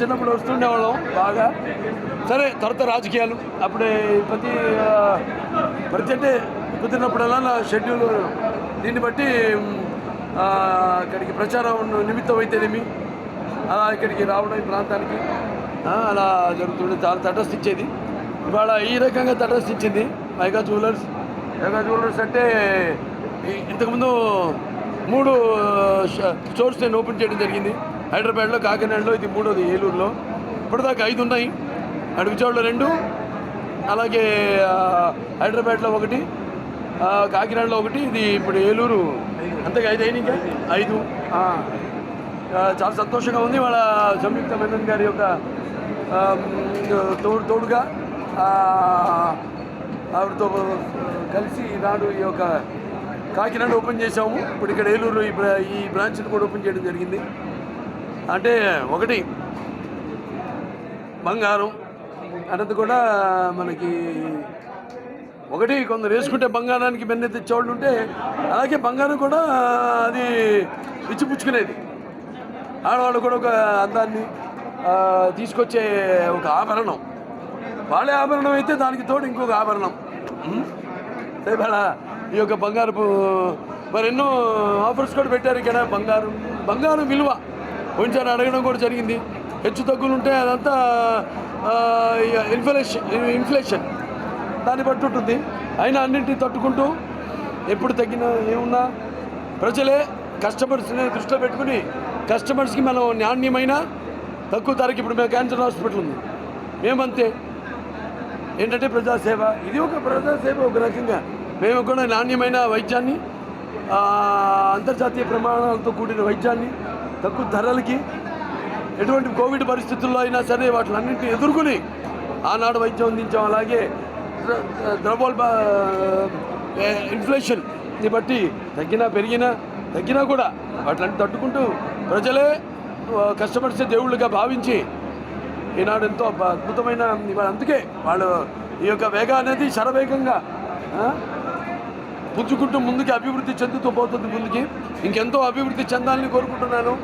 చిన్నప్పుడు వస్తుండేవాళ్ళం బాగా. సరే తర్వాత రాజకీయాలు. అప్పుడే ప్రతి ఆ, ప్రతి అంటే కుదిరినప్పుడల్లా నా షెడ్యూల్ దీన్ని బట్టి ఇక్కడికి ప్రచారం నిమిత్తం అయితేనేమి అలా ఇక్కడికి రావడం ఈ ప్రాంతానికి. అలా జరుగుతుండే చాలా తటస్థించేది ఇవాళ ఈ రకంగా తటస్థించింది మైగా జ్యువెలర్స్. మైగా జ్యువెలర్స్ అంటే ఇంతకుముందు మూడు స్టోర్స్ నేను ఓపెన్ చేయడం జరిగింది. హైదరాబాద్లో కాకినాడలో ఇది మూడోది ఏలూరులో. ఇప్పటిదాకా ఐదు ఉన్నాయి. అటు విజయవాడలో రెండు. అలాగే హైదరాబాద్లో ఒకటి కాకినాడలో ఒకటి ఇది ఇప్పుడు ఏలూరు. అంతగా ఐదు అయినాయి ఇంకా? ఐదు. చాలా సంతోషంగా ఉంది. వాళ్ళ సంయుక్త మేనన్ గారి యొక్క తోడు తోడుగా ఆవిడతో కలిసి ఈనాడు ఈ యొక్క కాకినాడ ఓపెన్ చేసాము ఇప్పుడు ఇక్కడ ఏలూరులో ఈ బ్రా- ఈ బ్రాంచ్ని కూడా ఓపెన్ చేయడం జరిగింది. అంటే ఒకటి బంగారం. అన్నది కూడా మనకి ఒకటి కొందరు వేసుకుంటే బంగారానికి బెన్నెత్తి తెచ్చేవాళ్ళు ఉంటే అలాగే బంగారం కూడా అది ఇచ్చిపుచ్చుకునేది ఆడవాళ్ళు కూడా ఒక అందాన్ని తీసుకొచ్చే ఒక ఆభరణం. వాళ్ళే ఆభరణం అయితే దానికి తోడు ఇంకొక ఆభరణం. ఉం? ఇవాళ ఈ యొక్క బంగారపు మరి ఎన్నో ఆఫర్స్ కూడా పెట్టారు ఇక్కడ. బంగారం బంగారం విలువ. కొంచెం అడగడం కూడా జరిగింది. హెచ్చు తగ్గులు ఉంటే అదంతా ఇన్ఫ్లేషన్ ఇన్ఫ్లేషన్ దాన్ని బట్టి ఉంటుంది. అయినా అన్నింటినీ తట్టుకుంటూ ఎప్పుడు తగ్గినా ఏమున్నా ప్రజలే కస్టమర్స్ని దృష్టిలో పెట్టుకుని కస్టమర్స్కి మనం నాణ్యమైన తక్కువ ధరకి ఇప్పుడు మేము క్యాన్సర్ హాస్పిటల్ ఉంది. మేమంతే. ఏంటంటే ప్రజాసేవ? ఇది ఒక ప్రజాసేవ ఒక రకంగా. మేము కూడా నాణ్యమైన వైద్యాన్ని అంతర్జాతీయ ప్రమాణాలతో కూడిన వైద్యాన్ని తక్కువ ధరలకి ఎటువంటి కోవిడ్ పరిస్థితుల్లో అయినా సరే వాటిలన్నింటినీ ఎదుర్కొని ఆనాడు వైద్యం అందించాం. అలాగే ద్ర- ద్రవ్యోల్బ ఇన్ఫ్లేషన్ని బట్టి తగ్గినా పెరిగినా తగ్గినా కూడా వాటిని తట్టుకుంటూ ప్రజలే ఆ, కస్టమర్సే దేవుళ్ళుగా భావించి ఈనాడు ఎంతో అద్భుతమైన అందుకే వాళ్ళు ఈ యొక్క వేగ అనేది శరవేగంగా పుంజుకుంటూ ముందుకి అభివృద్ధి చెందుతూ పోతుంది ముందుకి. ఇంకెంతో అభివృద్ధి చెందాలని కోరుకుంటున్నాను.